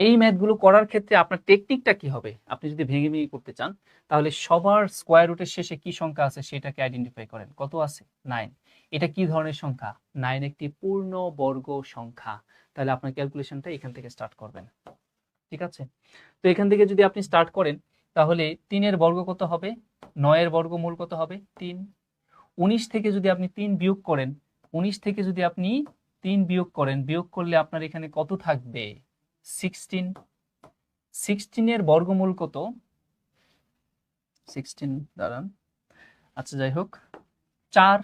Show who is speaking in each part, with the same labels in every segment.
Speaker 1: এই ম্যাথগুলো করার ক্ষেত্রে আপনার টেকনিকটা কি হবে? আপনি যদি ভেঙে ভেঙে করতে চান, তাহলে সবার স্কোয়ার রুটের শেষে কি সংখ্যা আছে সেটাকে আইডেন্টিফাই করেন। কত আছে? নাইন এটা কি ধরনের সংখ্যা? নাইন একটি পূর্ণ বর্গ সংখ্যা। তাহলে আপনার ক্যালকুলেশনটা এখান থেকে স্টার্ট করবেন। ঠিক আছে? তো এখান থেকে যদি আপনি স্টার্ট করেন, তাহলে তিনের বর্গ কত হবে? নয়ের বর্গমূল কত হবে? তিন। উনিশ থেকে যদি আপনি তিন বিয়োগ করেন, উনিশ থেকে যদি আপনি তিন বিয়োগ করেন, বিয়োগ করলে আপনার এখানে কত থাকবে? সিক্সটিন সিক্সটিনের বর্গমূল কত? সিক্সটিন দাঁড়ান। আচ্ছা যাই হোক। চার,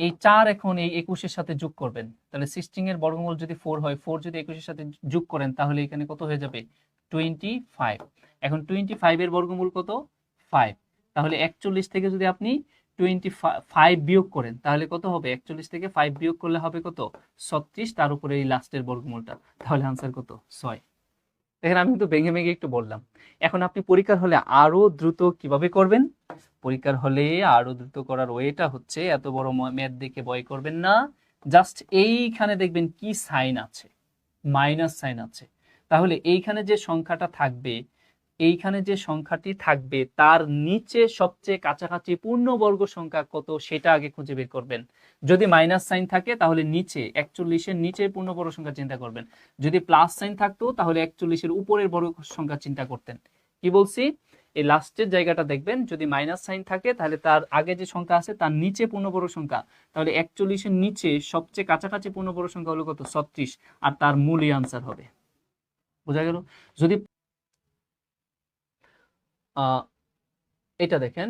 Speaker 1: এই চার এখন এই একুশের সাথে যোগ করবেন। তাহলে সিক্সটিন এর বর্গমূল যদি ফোর হয় ফোর যদি একুশের সাথে যোগ করেন, তাহলে এখানে কত হয়ে যাবে? টোয়েন্টি ফাইভ এখন টোয়েন্টি ফাইভের বর্গমূল কত? ফাইভ তাহলে একচল্লিশ থেকে যদি আপনি টোয়েন্টি ফাইভ বিয়োগ করেন, তাহলে কত হবে? একচল্লিশ থেকে ফাইভ বিয়োগ করলে হবে কত? ছত্রিশ, তার উপরে এই লাস্টের বর্গমূলটা। তাহলে আনসার কত? ছয়। দেখেন, আমি কিন্তু ভেঙে ভেঙে একটু বললাম। এখন আপনি পরীক্ষার হলে আরও দ্রুত কীভাবে করবেন? পরীক্ষার হলে আরও দ্রুত করার ওয়েটা হচ্ছে এত বড় ম্যাথ দেখে ভয় করবেন না। জাস্ট এইখানে দেখবেন কি সাইন আছে, মাইনাস সাইন আছে। তাহলে এইখানে যে সংখ্যাটা থাকবে এইখানে যে সংখ্যাটি থাকবে, তার নিচে সবচেয়ে কাছাকাছি পূর্ণবর্গ সংখ্যা কত সেটা আগে খুঁজে বের করবেন। যদি মাইনাস সাইন থাকে, তাহলে নিচে, একচল্লিশের নিচে পূর্ণবর্গ সংখ্যা চিন্তা করবেন। যদি প্লাস সাইন থাকতো, তাহলে একচল্লিশের উপরের বর্গ সংখ্যা চিন্তা করতেন। কি বলছি? এই লাস্টের জায়গাটা দেখবেন, যদি মাইনাস সাইন থাকে, তাহলে তার আগে যে সংখ্যা আছে, তার নিচে পূর্ণবর্গ সংখ্যা। তাহলে একচল্লিশের নিচে সবচেয়ে কাছাকাছি পূর্ণবর্গ সংখ্যা হলো কত? ছত্রিশ। আর তার মূলই আনসার হবে। বোঝা গেল? যদি এটা দেখেন।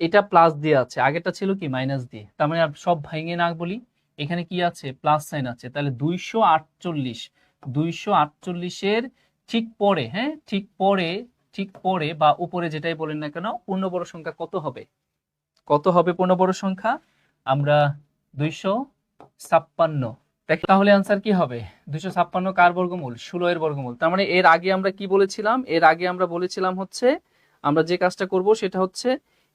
Speaker 1: এটা প্লাস দিয়ে আছে। আগেরটা ছিল কি? মাইনাস দিয়ে। তার মানে সব ভেঙে না বলি, এখানে কি আছে? প্লাস সাইন আছে। তাহলে দুইশো আটচল্লিশ, দুইশো আটচল্লিশের ঠিক পরে হ্যাঁ? ঠিক পরে ঠিক পরে বা উপরে যেটাই বলেন না কেন, পূর্ণবর্গ সংখ্যা কত হবে? কত হবে পূর্ণবর্গ সংখ্যা? আমরা দুইশো ছাপ্পান্ন। দেখো তাহলে আনসার কি হবে? দুইশো ছাপ্পান্ন কার বর্গমূল? ষোলো এর বর্গমূল। তার মানে এর আগে আমরা কি বলেছিলাম? এর আগে আমরা বলেছিলাম হচ্ছে আমরা যে কাজটা করব সেটা হচ্ছে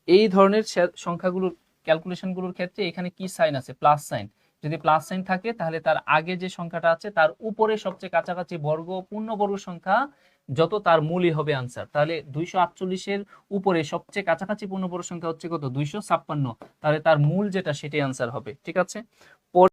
Speaker 1: এই ধরনের সংখ্যাগুলোর ক্যালকুলেশনগুলোর ক্ষেত্রে এখানে কি সাইন আছে? প্লাস সাইন যদি প্লাস সাইন থাকে, তাহলে তার আগে যে সংখ্যাটা আছে, তার উপরে সবচেয়ে কাছাকাছি বর্গ, পূর্ণবর্গ সংখ্যা যত তার মূলই হবে আনসার তাহলে দুইশো আটচল্লিশের উপরে সবচেয়ে কাছাকাছি পূর্ণবর্গ সংখ্যা হচ্ছে কত? দুইশো ছাপ্পান্ন। তাহলে তার মূল যেটা, সেটাই আনসার হবে। ঠিক আছে?